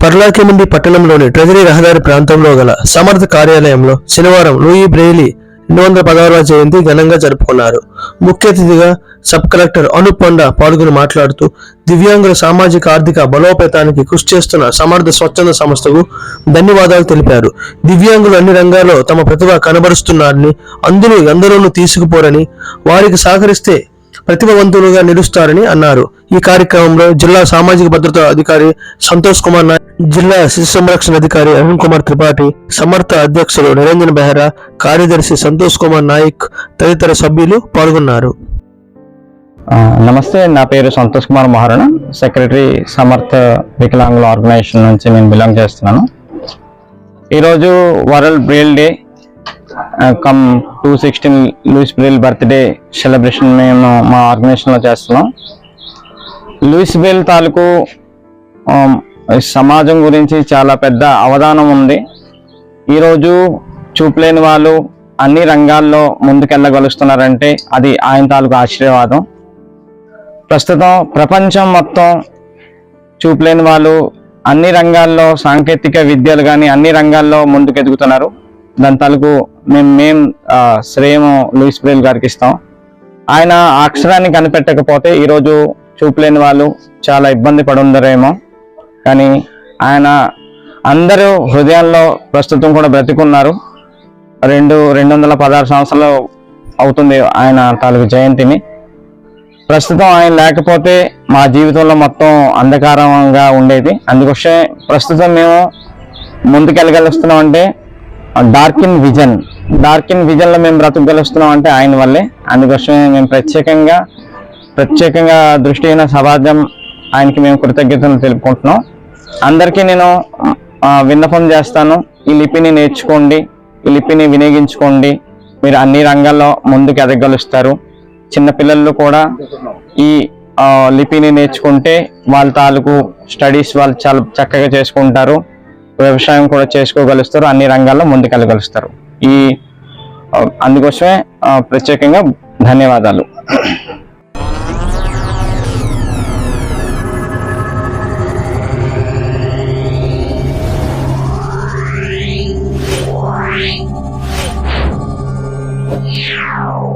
పర్లాకిమండి పట్టణంలోని ట్రెజరీ రహదారి ప్రాంతంలో గల సమర్థ కార్యాలయంలో శనివారం లూయి బ్రెయిలీ రెండు వందల పదహారవ జయంతి ఘనంగా జరుపుకున్నారు. ముఖ్య అతిథిగా సబ్ కలెక్టర్ అనూప్ పండా పాల్గొని మాట్లాడుతూ దివ్యాంగుల సామాజిక ఆర్థిక బలోపేతానికి కృషి చేస్తున్న సమర్థ స్వచ్ఛంద సంస్థకు ధన్యవాదాలు తెలిపారు. దివ్యాంగులు అన్ని రంగాల్లో తమ ప్రతిభ కనబరుస్తున్నారని అందులో ఎందరోనూ తీసుకుపోరని వారికి సహకరిస్తే ప్రతిభావంతులుగా నిలుస్తారని అన్నారు. ఈ కార్యక్రమంలో జిల్లా సామాజిక భద్రత అధికారి సంతోష్ కుమార్ నాయక్ జిల్లా శిశు సంరక్షణ అధికారి అరుణ్ కుమార్ త్రిపాఠి సమర్థ అధ్యక్షులు నిరంజన్ బెహ్రా కార్యదర్శి సంతోష్ కుమార్ నాయక్ తదితర సభ్యులు పాల్గొన్నారు. నమస్తే నా పేరు సంతోష్ కుమార్ మహారణ సెక్రటరీ సమర్థ వికలాంగుల ఆర్గనైజేషన్ నుంచి నేను బిలాంగ్ చేస్తున్నాను. ఈరోజు world Braille day cum two sixteen Louis Braille birthday celebration మేము మా ఆర్గనైజేషన్లో చేస్తున్నాం. లూయిస్ బ్రిల్ తాలూకు um, సమాజం గురించి చాలా పెద్ద అవధానం ఉంది. ఈరోజు చూపులేని వాళ్ళు అన్ని రంగాల్లో ముందుకెళ్ళగలుస్తున్నారంటే అది ఆయన తాలూకు ఆశీర్వాదం. ప్రస్తుతం ప్రపంచం మొత్తం చూపులేని వాళ్ళు అన్ని రంగాల్లో సాంకేతిక విద్యలు కానీ అన్ని రంగాల్లో ముందుకెదుగుతున్నారు. దాని తాలూకు మేము మేం శ్రేయము లూయిస్ బ్రేల్ గారికి ఇస్తాం. ఆయన అక్షరాన్ని కనిపెట్టకపోతే ఈరోజు చూపులేని వాళ్ళు చాలా ఇబ్బంది పడుందరేమో కానీ ఆయన అందరూ హృదయాల్లో ప్రస్తుతం కూడా బ్రతికున్నారు. రెండు రెండు వందల పదహారు సంవత్సరాలు అవుతుంది ఆయన తాలూకు జయంతిని. ప్రస్తుతం ఆయన లేకపోతే మా జీవితంలో మొత్తం అంధకారంగా ఉండేది. అందుకోసమే ప్రస్తుతం మేము ముందుకెళ్ళగలుస్తున్నాం అంటే dark in vision dark in విజన్లో మేము బ్రతకగలుస్తున్నాం అంటే ఆయన వల్లే. అందుకోసమే మేము ప్రత్యేకంగా ప్రత్యేకంగా దృష్టి అయిన సమాజం ఆయనకి మేము కృతజ్ఞతలు తెలుపుకుంటున్నాం. అందరికీ నేను విన్నపం చేస్తాను. ఈ లిపిని నేర్చుకోండి ఈ లిపిని వినియోగించుకోండి. మీరు అన్ని రంగాల్లో ముందుకు ఎదగలుస్తారు. చిన్నపిల్లలు కూడా ఈ లిపిని నేర్చుకుంటే వాళ్ళ తాలూకు స్టడీస్ వాళ్ళు చాలా చక్కగా చేసుకుంటారు. వ్యవసాయం కూడా చేసుకోగలుస్తారు అన్ని రంగాల్లో ముందుకెళ్ళగలుస్తారు ఈ అందుకోసమే ప్రత్యేకంగా ధన్యవాదాలు Meow.